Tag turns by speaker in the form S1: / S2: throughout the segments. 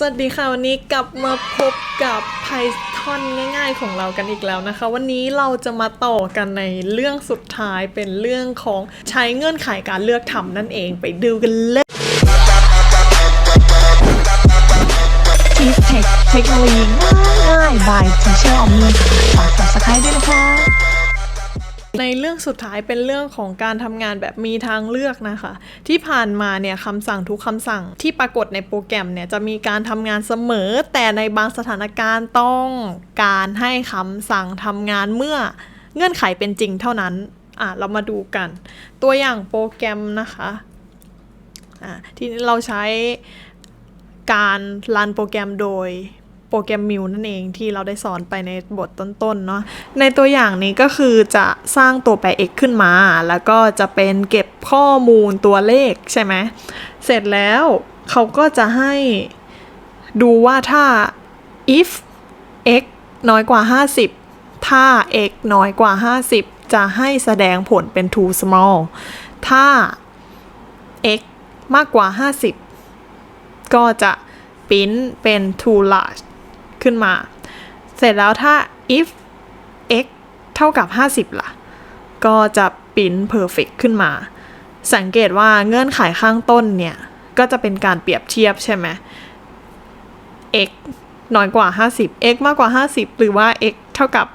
S1: สวัสดีค่ะ วันนี้กลับมาพบกับ Python ง่ายๆของเรากันอีกแล้วนะคะ วันนี้เราจะมาต่อกันในเรื่องสุดท้ายเป็นเรื่องของใช้เงื่อนไขการเลือกทำนั่นเองไปดูกันเลย
S2: ทีเทคเทคโนโลยีง่ายๆ by Teacher Omni ฝา
S1: ในเรื่องสุดท้ายเป็นเรื่องของการทำงานแบบมีทางเลือกนะคะ ที่ผ่านมาเนี่ยคำสั่งทุกคำสั่งที่ปรากฏในโปรแกรมเนี่ยจะมีการทำงานเสมอ แต่ในบางสถานการณ์ต้องการให้คำสั่งทำงานเมื่อเงื่อนไขเป็นจริงเท่านั้นอะเรามาดูกัน ตัวอย่างโปรแกรมนะคะอะทีนี้เราใช้การรันโปรแกรมโดย โปรแกรมมิวนั่นเองที่เราได้สอนไปในบทต้นๆเนาะในตัวอย่างนี้ก็คือจะสร้างตัวแปร x ขึ้นมา แล้วก็จะเป็นเก็บข้อมูลตัวเลขใช่ไหมเสร็จแล้วเขาก็จะให้ดูว่าถ้า if x น้อยกว่า 50 ถ้า x น้อยกว่า 50 จะให้แสดงผลเป็น too small ถ้า x มากกว่า 50 ก็จะปริ้นเป็น too large ขึ้นมา เสร็จแล้วถ้า if x เท่ากับ 50 ล่ะ ก็จะปริ้น perfect ขึ้นมา สังเกตว่าเงื่อนไขข้างต้นเนี่ย ก็จะเป็นการเปรียบเทียบใช่ไหม x น้อยกว่า 50 x มากกว่า 50 หรือว่า x เท่ากับ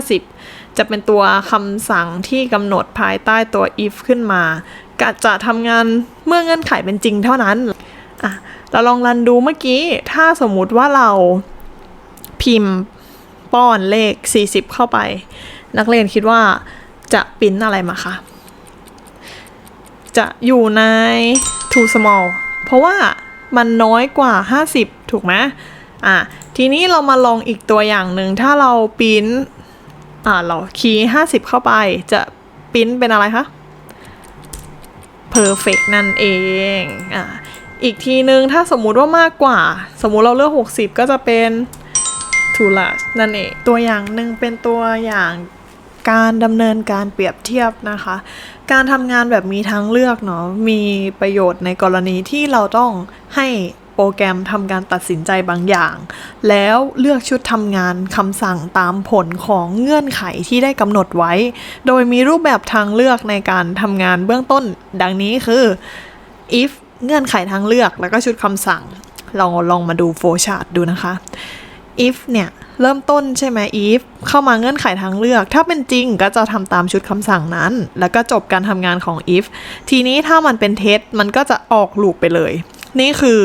S1: 50 จะเป็นตัวคำสั่งที่กำหนดภายใต้ตัว if ขึ้นมาก็จะทำงานเมื่อเงื่อนไขเป็นจริงเท่านั้น อะ เราลองรันดูเมื่อกี้ ถ้าสมมุติว่าเรา พิมพ์ป้อนเลข 40 เข้าไป นักเรียนคิดว่าจะปริ้นอะไรมาคะจะอยู่ใน too small เพราะว่ามันน้อยกว่า 50 ถูกไหมอะทีนี้เรามาลองอีกตัวอย่างหนึ่งถ้าเราปริ้นอ่าเราคีย์50 เข้าไปจะปริ้นเป็นอะไรคะ perfect นั่นเองอะอีกทีนึงถ้าสมมุติว่ามากกว่า สมมุติเราเลือก 60 ก็จะเป็น to large นั่นเอง ตัวอย่างหนึ่งเป็นตัวอย่างการดำเนินการเปรียบเทียบนะคะ การทำงานแบบมีทางเลือกเนาะ มีประโยชน์ในกรณีที่เราต้องให้โปรแกรมทำการตัดสินใจบางอย่าง แล้วเลือกชุดทำงานคำสั่งตามผลของเงื่อนไขที่ได้กำหนดไว้ โดยมีรูปแบบทางเลือกในการทำงานเบื้องต้น ดังนี้คือ if เงื่อนไขทางเลือกแล้วก็ชุดคำสั่ง เราลองมาดูโฟชาร์ตดูนะคะ if เนี่ยเริ่มต้นใช่ไหม if เข้ามาเงื่อนไขทางเลือก ถ้าเป็นจริงก็จะทำตามชุดคำสั่งนั้น แล้วก็จบการทำงานของ if ทีนี้ถ้ามันเป็นเท็จมันก็จะออกลูปไปเลย นี่คือ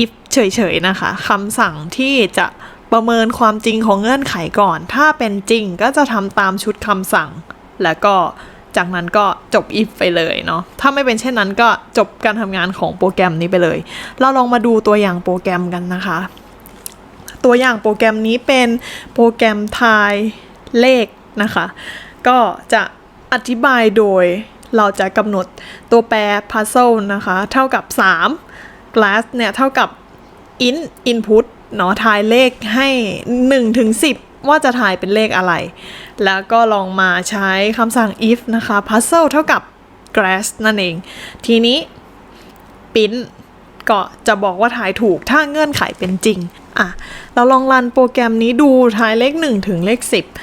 S1: if เฉยๆนะคะคำสั่งที่จะประเมินความจริงของเงื่อนไขก่อน ถ้าเป็นจริงก็จะทำตามชุดคำสั่ง แล้วก็จากนั้นก็จบ if ไปเลยเนาะ ถ้าไม่เป็นเช่นนั้นก็จบการทำงานของโปรแกรมนี้ไปเลย เราลองมาดูตัวอย่างโปรแกรมกันนะคะ ตัวอย่างโปรแกรมนี้เป็นโปรแกรมทายเลขนะคะ ก็จะอธิบายโดยเราจะกำหนดตัวแปร puzzle นะคะ เท่ากับ 3 glass เนี่ยเท่ากับ in input เนาะทายเลขให้1ถึง10 ว่าจะทายเป็นเลขอะไร แล้วก็ลองมาใช้คำสั่ง if นะคะ puzzle เท่ากับ glass นั่นเอง ทีนี้ปิ้นก็จะบอกว่าทายถูกถ้าเงื่อนไขเป็นจริง อะเราลองรันโปรแกรมนี้ดูทายเลข 1 ถึงเลข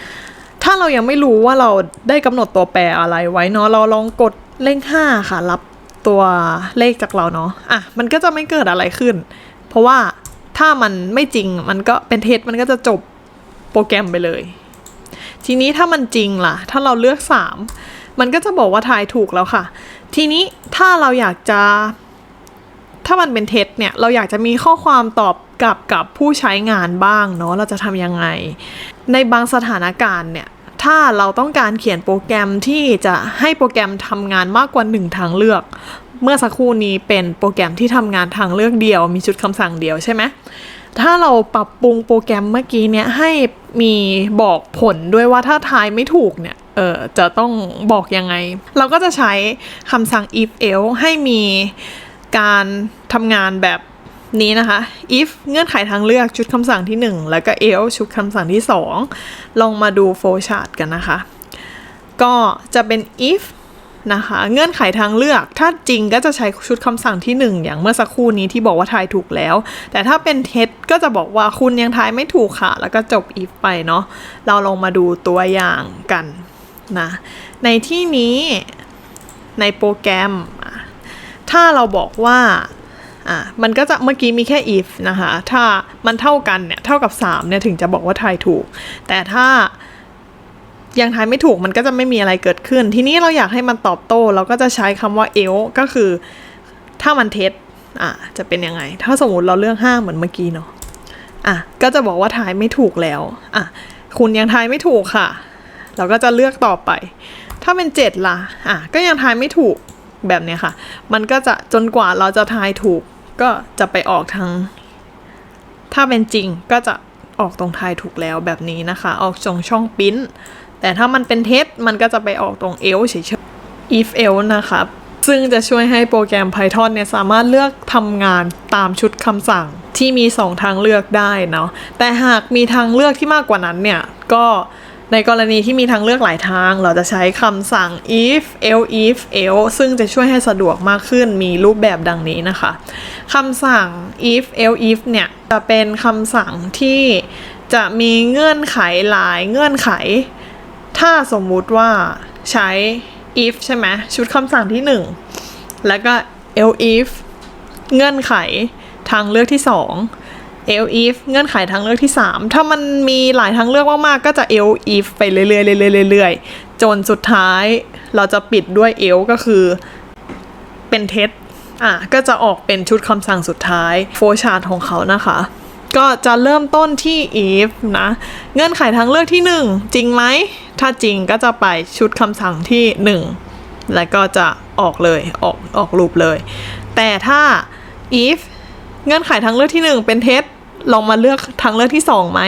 S1: 10 ถ้าเรายังไม่รู้ว่าเราได้กำหนดตัวแปรอะไรไว้เนาะเราลองกดเลข 5 ค่ะ รับตัวเลขจากเราเนาะอะมันก็จะไม่เกิดอะไรขึ้น เพราะว่าถ้ามันไม่จริงมันก็เป็นเท็จมันก็จะจบโปรแกรมไปเลย ทีนี้ถ้ามันจริงล่ะ ถ้าเราเลือก 3 มันก็จะบอกว่าทายถูกแล้วค่ะ ทีนี้ถ้าเราอยากจะ ถ้ามันเป็นเท็จเนี่ย เราอยากจะมีข้อความตอบ กับกับผู้ใช้งานบ้างเนาะเราจะทำยังไง ในบางสถานการณ์เนี่ยถ้าเราต้องการเขียนโปรแกรมที่จะให้โปรแกรมทำงานมากกว่าหนึ่งทางเลือก เมื่อสักครู่นี้เป็นโปรแกรมที่ทำงานทางเลือกเดียว มีชุดคำสั่งเดียวใช่ไหมถ้าเราปรับปรุงโปรแกรมเมื่อกี้เนี่ยให้มีบอกผลด้วยว่าถ้าทายไม่ถูกเนี่ยเออจะต้องบอกยังไง เราก็จะใช้คำสั่ง if else ให้มีการทำงานแบบ นี้นะคะ if เงื่อนไขทางเลือกชุดคำสั่งที่ 1 แล้วก็ else ชุดคำสั่งที่ 2 ลองมาดู flow chart กันนะคะ ก็จะเป็น if นะคะ เงื่อนไขทางเลือก ถ้าจริงก็จะใช้ชุดคำสั่งที่ 1 อย่างเมื่อสักครู่นี้ที่บอกว่าทายถูกแล้ว แต่ถ้าเป็นเท็จก็จะบอกว่าคุณยังทายไม่ถูกค่ะ แล้วก็จบ if ไปเนาะ เราลองมาดูตัวอย่างกันนะ ในที่นี้ในโปรแกรม ถ้าเราบอกว่า อะมันก็จะเมื่อกี้มีแค่ if นะคะ ถ้ามันเท่ากันเนี่ย เท่ากับ 3 เนี่ย ถึงจะบอกว่าทายถูก แต่ถ้ายังทายไม่ถูกมันก็จะไม่มีอะไรเกิดขึ้น ทีนี้เราอยากให้มันตอบโต้ เราก็จะใช้คำว่า else ก็คือ ถ้ามันเท็จอะจะเป็นยังไง ถ้าสมมติเราเลือก5เหมือนเมื่อกี้เนาะอะก็จะบอกว่าทายไม่ถูกแล้วอะคุณยังทายไม่ถูกค่ะ เราก็จะเลือกต่อไป ถ้าเป็น 7ล่ะอะก็ยังทายไม่ถูกแบบเนี้ยค่ะ มันก็จะจนกว่าเราจะทายถูก ก็จะไปออกทาง ถ้าเป็นจริงก็จะออกตรงทายถูกแล้วแบบนี้นะคะ ออกตรงช่องปิ้น แต่ถ้ามันเป็นเท็จมันก็จะไปออกตรงเอลเฉยๆ if else นะครับซึ่งจะช่วยให้โปรแกรม Python เนี่ยสามารถเลือกทำงานตามชุดคำสั่งที่มี 2 ทางเลือกได้เนาะแต่หากมีทางเลือกที่มากกว่านั้นเนี่ย ก็ ในกรณีที่มีทางเลือกหลายทาง เราจะใช้คำสั่ง if else if else ซึ่งจะช่วยให้สะดวกมากขึ้นมีรูปแบบดังนี้นะคะคำสั่ง if else if เนี่ยจะเป็นคำสั่งที่จะมีเงื่อนไขหลายเงื่อนไข ถ้าสมมุติว่าใช้ if ใช่ไหมชุดคำสั่งที่ 1 แล้วก็ else if เงื่อนไขทางเลือกที่ 2 else if เงื่อนไขทางเลือกที่ 3 ถ้ามันมีหลายทางเลือกมากๆ ก็จะ else if ไปเรื่อยๆเรื่อยๆเรื่อยๆจนสุดท้ายเราจะปิดด้วย else ก็คือเป็นเท็จอะก็จะออกเป็นชุดคำสั่งสุดท้ายโฟชาร์ตของเขานะคะ ก็จะเริ่มต้นที่ if นะ เงื่อนไขทางเลือกที่ 1 จริงไหม ถ้าจริงก็จะไปชุดคำสั่งที่ 1 แล้วก็จะออกเลยออกออกรูปเลย แต่ถ้า if เงื่อนไขทางเลือกที่ 1 เป็นเท็จ ลองมาเลือกทางเลือกที่2ไหม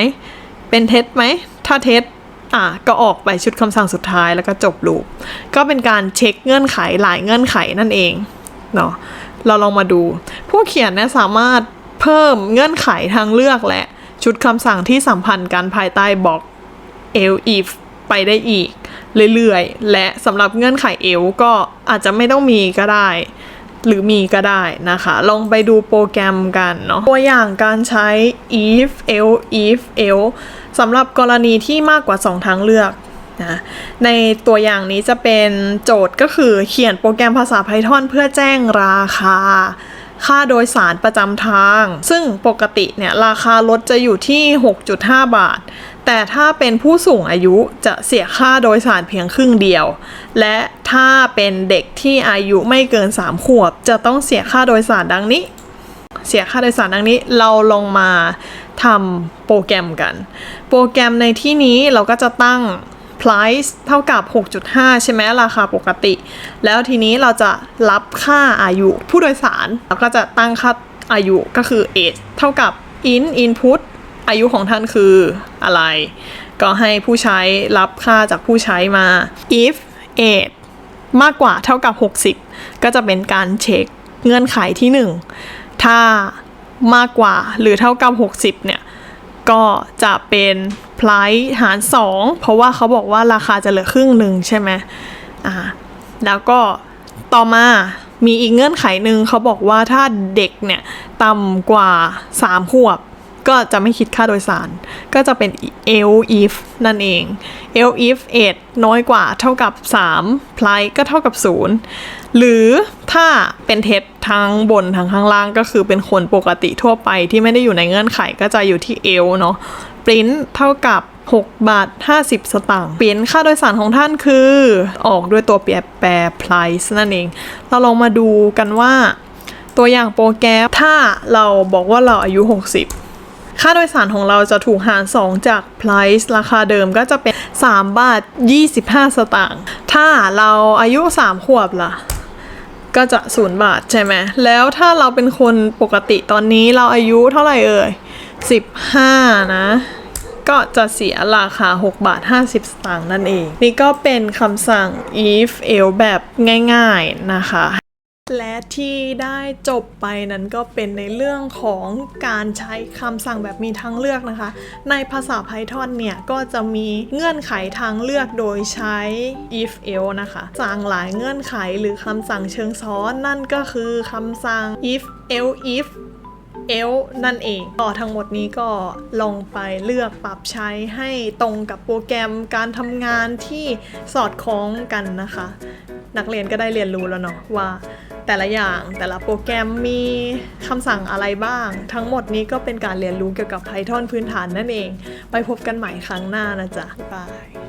S1: เป็นเท็จไหม ถ้าเท็จอะก็ออกไปชุดคำสั่งสุดท้ายแล้วก็จบลูป ก็เป็นการเช็คเงื่อนไขหลายเงื่อนไขนั่นเองเนาะเราลองมาดู ผู้เขียนเนี่ยสามารถเพิ่มเงื่อนไขทางเลือกและชุดคำสั่งที่สัมพันธ์กันภายใต้บล็อก elif ไปได้อีก เรื่อยๆ และสำหรับเงื่อนไข L ก็อาจจะไม่ต้องมีก็ได้ หรือมีก็ได้นะคะ ลองไปดูโปรแกรมกันเนาะตัวอย่างการใช้ if else if else สำหรับกรณีที่มากกว่า 2 ทางเลือกนะในตัวอย่างนี้จะเป็นโจทย์ก็คือเขียนโปรแกรมภาษา Python เพื่อแจ้งราคา ค่าโดยสารประจำทาง ซึ่งปกติเนี่ยราคารถจะอยู่ที่ 6.5 บาท แต่ถ้าเป็นผู้สูงอายุจะเสียค่าโดยสารเพียงครึ่งเดียว และถ้าเป็นเด็กที่อายุไม่เกิน 3 ขวบ จะต้องเสียค่าโดยสารดังนี้ เสียค่าโดยสารดังนี้ เราลงมาทำโปรแกรมกัน โปรแกรมในที่นี้เราก็จะตั้ง price เท่ากับ 6.5 ใช่ไหมราคาปกติ แล้วทีนี้เราจะรับค่าอายุผู้โดยสารเราก็จะตั้งค่าอายุก็คือ age เท่ากับ in input อายุของท่านคืออะไร ก็ให้ผู้ใช้รับค่าจากผู้ใช้มา if age มากกว่าเท่ากับ 60 ก็จะเป็นการเช็คเงื่อนไขที่ 1 ถ้ามากกว่าหรือเท่ากับ 60 เนี่ย ก็จะเป็น p l i หาร 2 เพราะว่าเขาบอกว่าราคาจะเหลือครึ่งหนึ่งใช่ไหมอ่าแล้วก็ต่อมามีอีกเงื่อนไขหนึ่งเขาบอกว่าถ้าเด็กเนี่ยต่ำกว่า 3 ขวบ ก็จะไม่คิดค่าโดยสาร ก็จะเป็น L if นั่นเอง L if 8 น้อยกว่าเท่ากับ 3 price ก็เท่ากับ 0 หรือถ้าเป็นเท็จทั้งบนทั้งข้างล่างก็คือเป็นคนปกติทั่วไปที่ไม่ได้อยู่ในเงื่อนไขก็จะอยู่ที่ L เนาะ print เท่ากับ 6 บาท 50 สตางค์เปลี่ยนค่าโดยสารของท่านคือ ออกด้วยตัวแปรแปร price นั่นเอง เราลองมาดูกันว่า ตัวอย่างโปรแกรมถ้าเราบอกว่าเราอายุ 60 ค่าโดยสารของเราจะถูกหาร 2 จาก price ราคาเดิมก็จะเป็น 3 บาท 25 สตางค์ ถ้าเราอายุ 3 ขวบล่ะ ก็จะ 0 บาทใช่ไหม แล้วถ้าเราเป็นคนปกติตอนนี้เราอายุเท่าไหร่เอ่ย 15 นะก็จะเสียราคา 6 บาท 50 สตางค์นั่นเอง นี่ก็เป็นคำสั่ง if else แบบง่าย ๆ นะคะ และที่ได้จบไปนั้นก็เป็นในเรื่องของการใช้คำสั่งแบบมีทางเลือกนะคะ ในภาษา Python เนี่ย ก็จะมีเงื่อนไขทางเลือกโดยใช้ if else นะคะ สั่งหลายเงื่อนไขหรือคำสั่งเชิงซ้อนนั่นก็คือคำสั่ง if else if เอลนั่นเองต่อทั้งหมดนี้ก็ลองไปเลือกปรับใช้ให้ตรงกับโปรแกรมการทำงานที่สอดคล้องกันนะคะ นักเรียนก็ได้เรียนรู้แล้วเนาะว่า แต่ละอย่างแต่ละโปรแกรมมีคำสั่งอะไรบ้าง ทั้งหมดนี้ก็เป็นการเรียนรู้เกี่ยวกับ Python พื้นฐานนั่นเอง ไปพบกันใหม่ครั้งหน้านะจ๊ะบายบาย